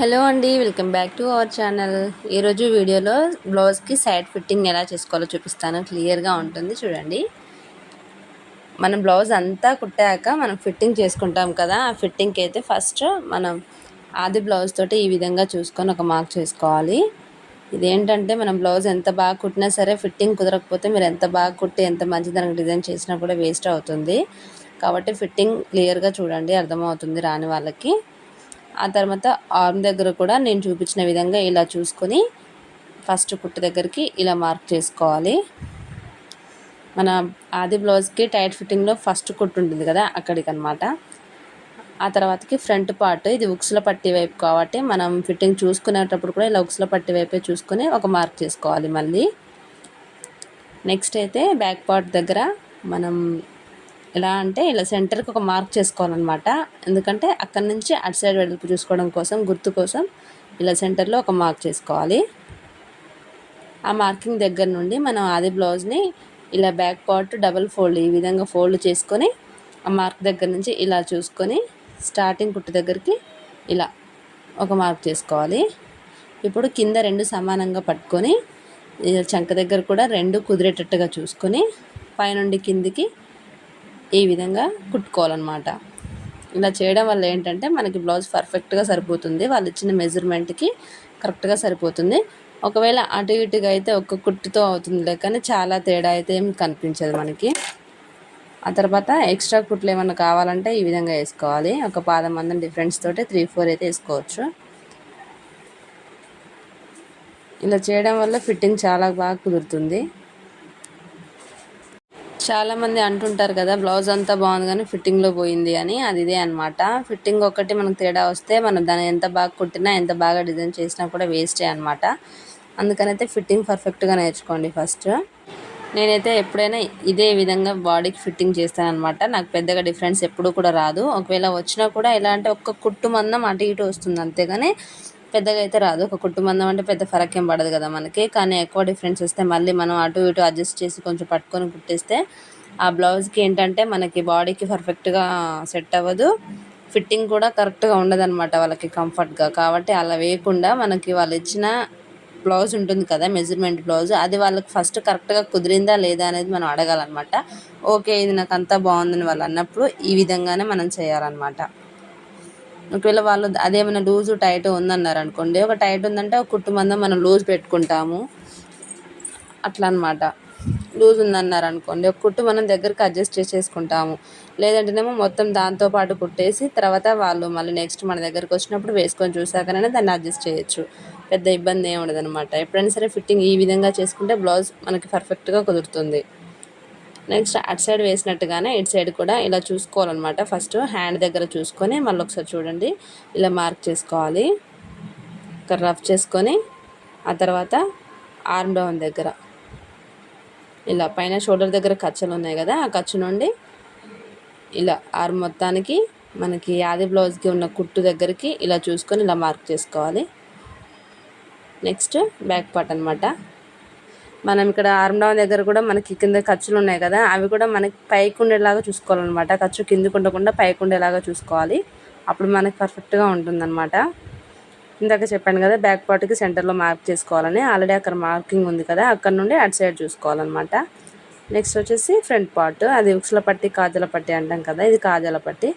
Hello అండి welcome back to our channel. ఈరోజు వీడియోలో బ్లౌజ్కి సైడ్ ఫిట్టింగ్ ఎలా చేసుకోవాలో చూపిస్తాను. క్లియర్గా ఉంటుంది చూడండి. మనం బ్లౌజ్ అంతా కుట్టాక మనం ఫిట్టింగ్ చేసుకుంటాం కదా ఆ ఫిట్టింగ్కి అయితే ఫస్ట్ మనం ఆది బ్లౌజ్ తోటి ఈ విధంగా చూసుకొని ఒక మార్క్ చేసుకోవాలి. ఇదేంటంటే మనం బ్లౌజ్ ఎంత బాగా కుట్టినా సరే ఫిట్టింగ్ కుదరకపోతే మీరు ఎంత బాగా కుట్టి ఎంత మంచి దానికి డిజైన్ చేసినా కూడా వేస్ట్ అవుతుంది. కాబట్టి ఫిట్టింగ్ క్లియర్గా చూడండి అర్థమవుతుంది రాని వాళ్ళకి. ఆ తర్వాత ఆర్మ్ దగ్గర కూడా నేను చూపించిన విధంగా ఇలా చూసుకొని ఫస్ట్ కుట్టు దగ్గరికి ఇలా మార్క్ చేసుకోవాలి. మన ఆది బ్లౌజ్కి టైట్ ఫిట్టింగ్లో ఫస్ట్ కుట్టు ఉంటుంది కదా అక్కడికి అనమాట ఆ తర్వాతకి ఫ్రంట్ పార్ట్ ఇది ఉక్సుల పట్టి వైపు కాబట్టి మనం ఫిట్టింగ్ చూసుకునేటప్పుడు కూడా ఇలా ఉక్సుల పట్టి వైపే చూసుకొని ఒక మార్క్ చేసుకోవాలి మళ్ళీ. నెక్స్ట్ అయితే బ్యాక్ పార్ట్ దగ్గర మనం ఎలా అంటే ఇలా సెంటర్కి ఒక మార్క్ చేసుకోవాలన్నమాట. ఎందుకంటే అక్కడ నుంచి అటు సైడ్ వెడల్పు చూసుకోవడం కోసం గుర్తు కోసం ఇలా సెంటర్లో ఒక మార్క్ చేసుకోవాలి. ఆ మార్కింగ్ దగ్గర నుండి మనం ఆది బ్లౌజ్ని ఇలా బ్యాక్ పార్ట్ డబల్ ఫోల్డ్ ఈ విధంగా ఫోల్డ్ చేసుకొని ఆ మార్క్ దగ్గర నుంచి ఇలా చూసుకొని స్టార్టింగ్ కుట్టు దగ్గరికి ఇలా ఒక మార్క్ చేసుకోవాలి. ఇప్పుడు కింద రెండు సమానంగా పట్టుకొని చంక దగ్గర కూడా రెండు కుదిరేటట్టుగా చూసుకొని పైనుండి కిందికి ఈ విధంగా కుట్టుకోవాలన్నమాట. ఇలా చేయడం వల్ల ఏంటంటే మనకి బ్లౌజ్ పర్ఫెక్ట్గా సరిపోతుంది. వాళ్ళు ఇచ్చిన మెజర్మెంట్కి కరెక్ట్గా సరిపోతుంది. ఒకవేళ అటు ఇటుగా అయితే ఒక్క కుట్టుతో అవుతుంది కానీ చాలా తేడా అయితే ఏం కనిపించదు మనకి. ఆ తర్వాత ఎక్స్ట్రా కుట్లు ఏమన్నా కావాలంటే ఈ విధంగా వేసుకోవాలి. ఒక పాదం అందం డిఫరెన్స్ తోటి త్రీ ఫోర్ అయితే వేసుకోవచ్చు. ఇలా చేయడం వల్ల ఫిట్టింగ్ చాలా బాగా కుదురుతుంది. చాలామంది అంటుంటారు కదా బ్లౌజ్ అంతా బాగుంది కానీ ఫిట్టింగ్లో పోయింది అని. అది ఇదే అనమాట ఫిట్టింగ్ ఒకటి మనకు తేడా వస్తే మనం దాన్ని ఎంత బాగా కుట్టినా ఎంత బాగా డిజైన్ చేసినా కూడా వేస్టే అనమాట అందుకనైతే ఫిట్టింగ్ పర్ఫెక్ట్గా నేర్చుకోండి ఫస్ట్. నేనైతే ఎప్పుడైనా ఇదే విధంగా బాడీకి ఫిట్టింగ్ చేస్తానమాట నాకు పెద్దగా డిఫరెన్స్ ఎప్పుడు కూడా రాదు. ఒకవేళ వచ్చినా కూడా ఎలా అంటే ఒక్క కుట్టు మందం అటు ఇటు వస్తుంది అంతేగాని పెద్దగా అయితే రాదు. ఒక కుటుంబం అంటే పెద్ద ఫరక్ ఏం పడదు కదా మనకి. కానీ ఎక్కువ డిఫరెన్స్ వస్తే మళ్ళీ మనం అటు ఇటు అడ్జస్ట్ చేసి కొంచెం పట్టుకొని కుట్టేస్తే ఆ బ్లౌజ్కి ఏంటంటే మనకి బాడీకి పర్ఫెక్ట్గా సెట్ అవ్వదు. ఫిట్టింగ్ కూడా కరెక్ట్గా ఉండదన్నమాట వాళ్ళకి కంఫర్ట్గా కాబట్టి అలా వేయకుండా మనకి వాళ్ళు ఇచ్చిన బ్లౌజ్ ఉంటుంది కదా మెజర్మెంట్ బ్లౌజ్ అది వాళ్ళకి ఫస్ట్ కరెక్ట్గా కుదిరిందా లేదా అనేది మనం అడగాలన్నమాట. ఓకే ఇది నాకు అంతా బాగుందని వాళ్ళు అన్నప్పుడు ఈ విధంగానే మనం చేయాలన్నమాట. ఒకవేళ వాళ్ళు అదేమైనా లూజు టైట్ ఉందన్నారు అనుకోండి ఒక టైట్ ఉందంటే ఒక కుట్టు మనం లూజ్ పెట్టుకుంటాము. అట్లా అనమాట లూజ్ ఉందన్నారు అనుకోండి ఒక కుట్టు మనం దగ్గరికి అడ్జస్ట్ చేసేసుకుంటాము. లేదంటేనేమో మొత్తం దాంతో పాటు కుట్టేసి తర్వాత వాళ్ళు మళ్ళీ నెక్స్ట్ మన దగ్గరికి వచ్చినప్పుడు వేసుకొని చూసాకనైనా దాన్ని అడ్జస్ట్ చేయొచ్చు. పెద్ద ఇబ్బంది ఏమి ఉండదు అనమాట ఎప్పుడైనా సరే ఫిట్టింగ్ ఈ విధంగా చేసుకుంటే బ్లౌజ్ మనకి పర్ఫెక్ట్గా కుదురుతుంది. నెక్స్ట్ అటు సైడ్ వేసినట్టుగానే ఇటు సైడ్ కూడా ఇలా చూసుకోవాలన్నమాట. ఫస్ట్ హ్యాండ్ దగ్గర చూసుకొని మళ్ళీ ఒకసారి చూడండి. ఇలా మార్క్ చేసుకోవాలి. ఇక్కడ రఫ్ చేసుకొని ఆ తర్వాత ఆర్మ్ డౌన్ దగ్గర. ఇలా పైన షోల్డర్ దగ్గర ఖర్చులు ఉన్నాయి కదా ఆ ఖర్చు నుండి ఇలా ఆర్మ్ మొత్తానికి మనకి యాది బ్లౌజ్కి ఉన్న కుట్టు దగ్గరికి ఇలా చూసుకొని ఇలా మార్క్ చేసుకోవాలి. నెక్స్ట్ బ్యాక్ పార్ట్ అనమాట మనం ఇక్కడ ఆర్మ్ దగ్గర కూడా మనకి కింద ఖర్చులు ఉన్నాయి కదా అవి కూడా మనకి పైకి ఉండేలాగా చూసుకోవాలన్నమాట. ఖర్చు కిందకు ఉండకుండా పైకి ఉండేలాగా చూసుకోవాలి. అప్పుడు మనకి పర్ఫెక్ట్గా ఉంటుందన్నమాట. ఇందాక చెప్పాను కదా బ్యాక్ పార్ట్కి సెంటర్లో మార్క్ చేసుకోవాలని. ఆల్రెడీ అక్కడ మార్కింగ్ ఉంది కదా అక్కడ నుండి అటు సైడ్ చూసుకోవాలన్నమాట. నెక్స్ట్ వచ్చేసి ఫ్రంట్ పార్ట్ అది ఉక్సుల పట్టి కాజల పట్టి అంటాం కదా ఇది కాజల పట్టి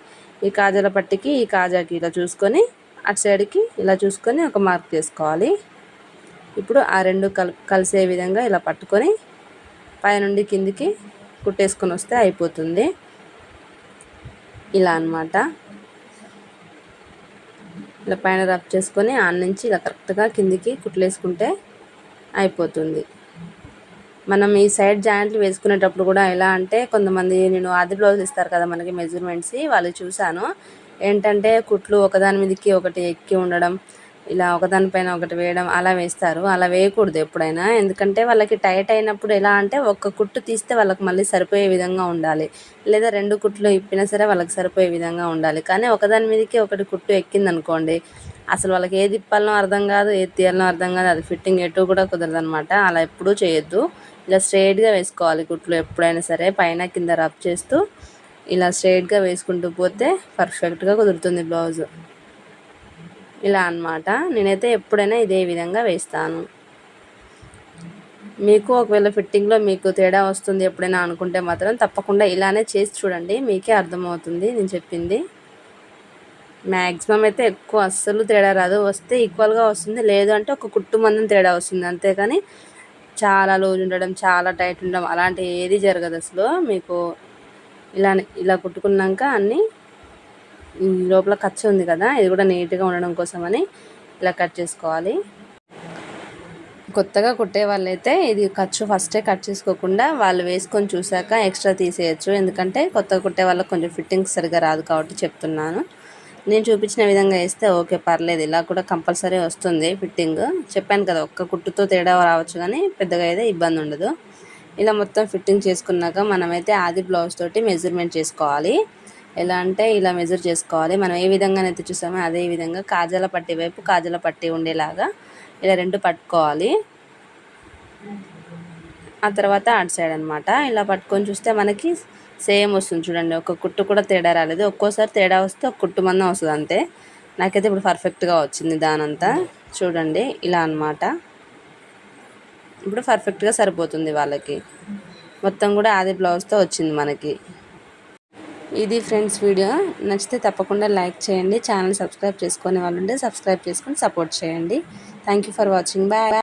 ఈ కాజల పట్టికి ఈ కాజాకి ఇలా చూసుకొని అటు సైడ్కి ఇలా చూసుకొని ఒక మార్క్ చేసుకోవాలి. ఇప్పుడు ఆ రెండు కల్ కలిసే విధంగా ఇలా పట్టుకొని పైనుండి కిందికి కుట్టేసుకొని వస్తే అయిపోతుంది. ఇలా అనమాట ఇలా పైన రఫ్ చేసుకొని ఆన్ నుంచి ఇలా కరెక్ట్గా కిందికి కుట్లేసుకుంటే అయిపోతుంది. మనం ఈ సైడ్ జాయింట్లు వేసుకునేటప్పుడు కూడా ఎలా అంటే కొంతమంది నేను ఆది బ్లౌజ్ ఇస్తారు కదా మనకి మెజర్మెంట్స్ వాళ్ళు చూశాను. ఏంటంటే కుట్లు ఒకదాని మీదకి ఒకటి ఎక్కి ఉండడం ఇలా ఒకదానిపైన ఒకటి వేయడం అలా వేస్తారు. అలా వేయకూడదు ఎప్పుడైనా. ఎందుకంటే వాళ్ళకి టైట్ అయినప్పుడు ఎలా అంటే ఒక్క కుట్టు తీస్తే వాళ్ళకి మళ్ళీ సరిపోయే విధంగా ఉండాలి. లేదా రెండు కుట్లు ఇప్పినా సరే వాళ్ళకి సరిపోయే విధంగా ఉండాలి. కానీ ఒకదాని మీదకి ఒకటి కుట్టు ఎక్కింది అనుకోండి అసలు వాళ్ళకి ఏది ఇప్పాలనో అర్థం కాదు ఏది తీయాలనో అర్థం కాదు అది ఫిట్టింగ్ ఎటు కూడా కుదరదు అనమాట అలా ఎప్పుడూ చేయొద్దు. ఇలా స్ట్రైట్గా వేసుకోవాలి కుట్లు ఎప్పుడైనా సరే. పైన కింద రబ్ చేస్తూ ఇలా స్ట్రైట్గా వేసుకుంటూ పోతే పర్ఫెక్ట్గా కుదురుతుంది బ్లౌజ్. ఇలా అన్నమాట. నేనైతే ఎప్పుడైనా ఇదే విధంగా వేస్తాను. మీకు ఒకవేళ ఫిట్టింగ్లో మీకు తేడా వస్తుంది ఎప్పుడైనా అనుకుంటే మాత్రం తప్పకుండా ఇలానే చేసి చూడండి. మీకే అర్థమవుతుంది నేను చెప్పింది. మ్యాక్సిమం అయితే ఎక్కువ అస్సలు తేడా రాదు. వస్తే ఈక్వల్గా వస్తుంది. లేదు అంటే ఒక కుట్టు మందం తేడా వస్తుంది. అంతేకాని చాలా లూజ్ ఉండడం చాలా టైట్ ఉండడం అలాంటి ఏది జరగదు అసలు. మీకు ఇలానే ఇలా కుట్టుకున్నాక అన్నీ లోపల ఖర్చు ఉంది కదా ఇది కూడా నీట్గా ఉండడం కోసమని ఇలా కట్ చేసుకోవాలి. కొత్తగా కుట్టే వాళ్ళైతే ఇది ఖర్చు ఫస్టే కట్ చేసుకోకుండా వాళ్ళు వేసుకొని చూసాక ఎక్స్ట్రా తీసేయచ్చు. ఎందుకంటే కొత్తగా కుట్టే వాళ్ళకి కొంచెం ఫిట్టింగ్ సరిగా రాదు కాబట్టి చెప్తున్నాను. నేను చూపించిన విధంగా వేస్తే ఓకే పర్లేదు. ఇలా కూడా కంపల్సరీ వస్తుంది ఫిట్టింగ్ చెప్పాను కదా ఒక్క కుట్టుతో తేడా రావచ్చు కానీ పెద్దగా అయితే ఇబ్బంది ఉండదు. ఇలా మొత్తం ఫిట్టింగ్ చేసుకున్నాక మనమైతే ఆది బ్లౌజ్ తోటి మెజర్మెంట్ చేసుకోవాలి. ఎలా అంటే ఇలా మెజర్ చేసుకోవాలి. మనం ఏ విధంగా అయితే చూసామో అదే విధంగా కాజల పట్టి వైపు కాజల పట్టి ఉండేలాగా ఇలా రెండు పట్టుకోవాలి. ఆ తర్వాత అటు సైడ్ అనమాట ఇలా పట్టుకొని చూస్తే మనకి సేమ్ వస్తుంది చూడండి. ఒక కుట్టు కూడా తేడా రాలేదు. ఒక్కోసారి తేడా వస్తే ఒక కుట్టు మందం వస్తుంది అంతే. నాకైతే ఇప్పుడు పర్ఫెక్ట్గా వచ్చింది దానంతా. చూడండి ఇలా అనమాట ఇప్పుడు పర్ఫెక్ట్గా సరిపోతుంది వాళ్ళకి. మొత్తం కూడా అది బ్లౌజ్తో వచ్చింది మనకి. ఇది ఫ్రెండ్స్ వీడియో. నచ్చితే తప్పకుండా లైక్ చేయండి. ఛానల్ సబ్స్క్రైబ్ చేసుకునే వాళ్ళు ఉంటే సబ్స్క్రైబ్ చేసుకొని సపోర్ట్ చేయండి. Thank for watching bye